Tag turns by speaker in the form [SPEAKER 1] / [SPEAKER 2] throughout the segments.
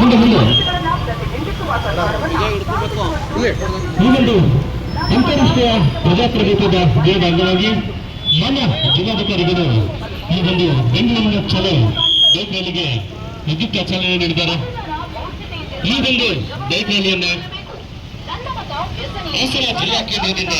[SPEAKER 1] ಮುಂದೆ ಮುಂದೆ. ಈ ಒಂದು ಅಂತಾರಾಷ್ಟ್ರೀಯ ಪ್ರಜಾಪ್ರಭುತ್ವದ ದಿನದ ಅಂಗವಾಗಿ ಮಾನ್ಯ ಜಿಲ್ಲಾಧಿಕಾರಿಗಳು ಈ ಒಂದು ಬೆಂಗಳೂರಿನ ಚಲೋ ಬೈಕ್ ರ್ಯಾಲಿಗೆ ವಿದ್ಯುತ್ ಚಾಲನೆ ನೀಡಿದ್ದಾರೆ. ಈ ಒಂದು ಬೈಕ್ ರ್ಯಾಲಿಯನ್ನ ಹಾಸನ ಜಿಲ್ಲಾ ಕೇಂದ್ರದಿಂದ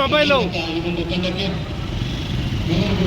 [SPEAKER 2] ಮೊಬೈಲು.
[SPEAKER 1] ಈ ಒಂದು ತಂಡಕ್ಕೆ ಎಲ್ಲರಿಗೂ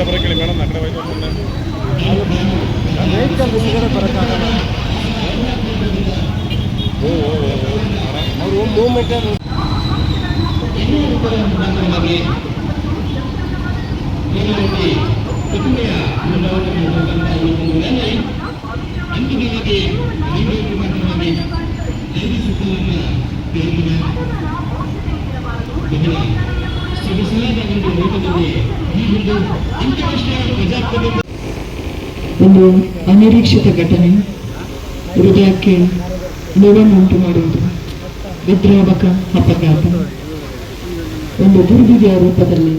[SPEAKER 2] ಕಡೆ ಬರೋಕೆ ಹೇಳಿ ಮೇಡಮ್ ಆ ಕಡೆ ಹೋಯ್ತು ಮುಂದೆ
[SPEAKER 3] ವೆಹಿಕಲ್ ಮುಂದ್ಗಡೆ ಬರೋಕ್ಕಾಗಲ್ಲ ಅವರು ಮೂವ್ಮೆಂಟ್
[SPEAKER 1] ಮುಖಾಂತರವಾಗಿ ಈ ರೀತಿ ಪ್ರತಿಮೆಯ ಬದಲಾವಣೆ ಮಾಡುವಂತಹ ಈ ಒಂದು ರ್ಯಾಲಿ ಅಂತಿಮವಾಗಿ ರೇಡಿಯೋ ಮುಖಾಂತರವಾಗಿ ಐದು ಸುತ್ತಲನ್ನ ತಿರುಗಿದೆ ಬಹಳ ಸೊಗಸಾದ ಒಂದು ಓಟದಲ್ಲಿ ಈ ಒಂದು ಒಂದು ಅನಿರೀಕ್ಷಿತ ಘಟನೆ. ಹೃದಯಕ್ಕೆ ನೋವನ್ನು ಉಂಟು ಮಾಡುವುದು ವಿದ್ರಾವಕ ಅಪಘಾತ. ಒಂದು ರೂಪದಲ್ಲಿ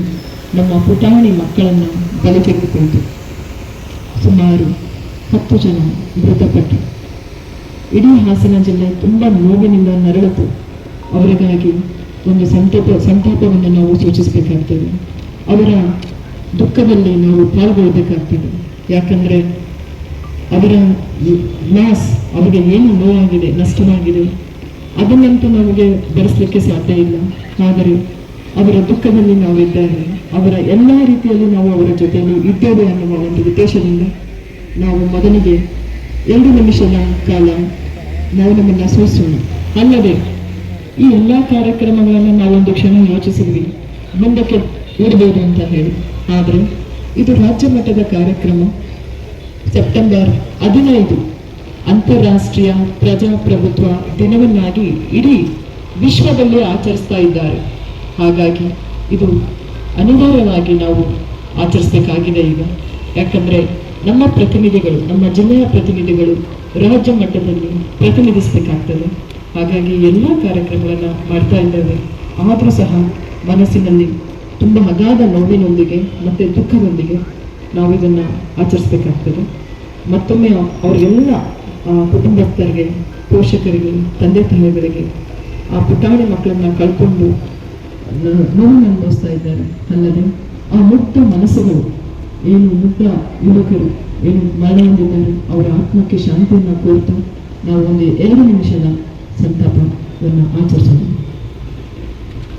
[SPEAKER 1] ನಮ್ಮ ಪುಟಾಣಿ ಮಕ್ಕಳನ್ನು ಬಲಿ ತೆಗೆದುಕೊಂಡು ಸುಮಾರು ಹತ್ತು ಜನ ಮೃತಪಟ್ಟರು ಇಡೀ ಹಾಸನ ಜಿಲ್ಲೆ ತುಂಬ ನೋವಿನಿಂದ ನರಳಿತು ಅವರಿಗಾಗಿ ಒಂದು ಸಂತಾಪ, ಸಂತಾಪವನ್ನು ನಾವು ಸೂಚಿಸಬೇಕಾಗ್ತದೆ. ಅವರ ದುಃಖದಲ್ಲಿ ನಾವು ಪಾಲ್ಗೊಳ್ಬೇಕಾಗ್ತದೆ. ಯಾಕಂದ್ರೆ ಅವರ ಲಾಸ್ ಅವರಿಗೆ ಏನು ನೋವಾಗಿದೆ, ನಷ್ಟವಾಗಿದೆ, ಅದನ್ನಂತೂ ನಮಗೆ ಭರಿಸಲಿಕ್ಕೆ ಸಾಧ್ಯ ಇಲ್ಲ. ಆದರೆ ಅವರ ದುಃಖದಲ್ಲಿ ನಾವು ಇದ್ದಾರೆ ಅವರ ಎಲ್ಲ ರೀತಿಯಲ್ಲಿ ನಾವು ಅವರ ಜೊತೆಯಲ್ಲಿ ಇದ್ದೇವೆ ಅನ್ನುವ ಒಂದು ಉದ್ದೇಶದಿಂದ ನಾವು ಮೊದಲಿಗೆ ಎರಡು ನಿಮಿಷದ ಕಾಲ ನಾವು ನಮ್ಮನ್ನು ಸೂಚಿಸೋಣ. ಅಲ್ಲದೆ ಈ ಎಲ್ಲ ಕಾರ್ಯಕ್ರಮಗಳನ್ನು ನಾವೊಂದು ಕ್ಷಣ ಯೋಚಿಸಿದ್ವಿ. ಮುಂದಕ್ಕೆ ಇಡಬಹುದು ಅಂತ ಹೇಳಿ. ಆದರೆ ಇದು ರಾಜ್ಯ ಮಟ್ಟದ ಕಾರ್ಯಕ್ರಮ ಸೆಪ್ಟೆಂಬರ್ ಹದಿನೈದು ಅಂತಾರಾಷ್ಟ್ರೀಯ ಪ್ರಜಾಪ್ರಭುತ್ವ ದಿನವನ್ನಾಗಿ ಇಡೀ ವಿಶ್ವದಲ್ಲಿ ಆಚರಿಸ್ತಾ ಇದ್ದಾರೆ. ಹಾಗಾಗಿ ಇದು ಅನಿವಾರ್ಯವಾಗಿ ನಾವು ಆಚರಿಸಬೇಕಾಗಿದೆ ಈಗ. ಯಾಕಂದ್ರೆ ನಮ್ಮ ಪ್ರತಿನಿಧಿಗಳು, ನಮ್ಮ ಜಿಲ್ಲೆಯ ಪ್ರತಿನಿಧಿಗಳು ರಾಜ್ಯ ಮಟ್ಟದಲ್ಲಿ ಪ್ರತಿನಿಧಿಸಬೇಕಾಗ್ತದೆ. ಹಾಗಾಗಿ ಎಲ್ಲ ಕಾರ್ಯಕ್ರಮಗಳನ್ನು ಮಾಡ್ತಾ ಇದ್ದೇವೆ. ಆದರೂ ಸಹ ಮನಸ್ಸಿನಲ್ಲಿ ತುಂಬ ಹಗಾದ ನೋವಿನೊಂದಿಗೆ ಮತ್ತು ದುಃಖದೊಂದಿಗೆ ನಾವು ಇದನ್ನು ಆಚರಿಸ್ಬೇಕಾಗ್ತದೆ. ಮತ್ತೊಮ್ಮೆ ಅವರೆಲ್ಲ, ಆ, ಕುಟುಂಬಸ್ಥರಿಗೆ, ಪೋಷಕರಿಗೆ, ತಂದೆ ತಾಯಿಗಳಿಗೆ ಆ ಪುಟಾಣಿ ಮಕ್ಕಳನ್ನ ಕಳ್ಕೊಂಡು ನೋವು ನೋವನ್ನು ಅನುಭವಿಸ್ತಾ ಇದ್ದಾರೆ ಅಲ್ಲದೆ ಆ ಮುಗ್ಧ ಮನಸ್ಸುಗಳು, ಏನು ಮುಗ್ಧ ಯುವಕರು, ಏನು ಮರಣ ಅವರ ಆತ್ಮಕ್ಕೆ ಶಾಂತಿಯನ್ನು ಕೋರ್ತಾ ನಾವು ಒಂದು ಎರಡು ನಿಮಿಷದ ಸಂತಾಪವನ್ನು ಆಚರಿಸೋಣ.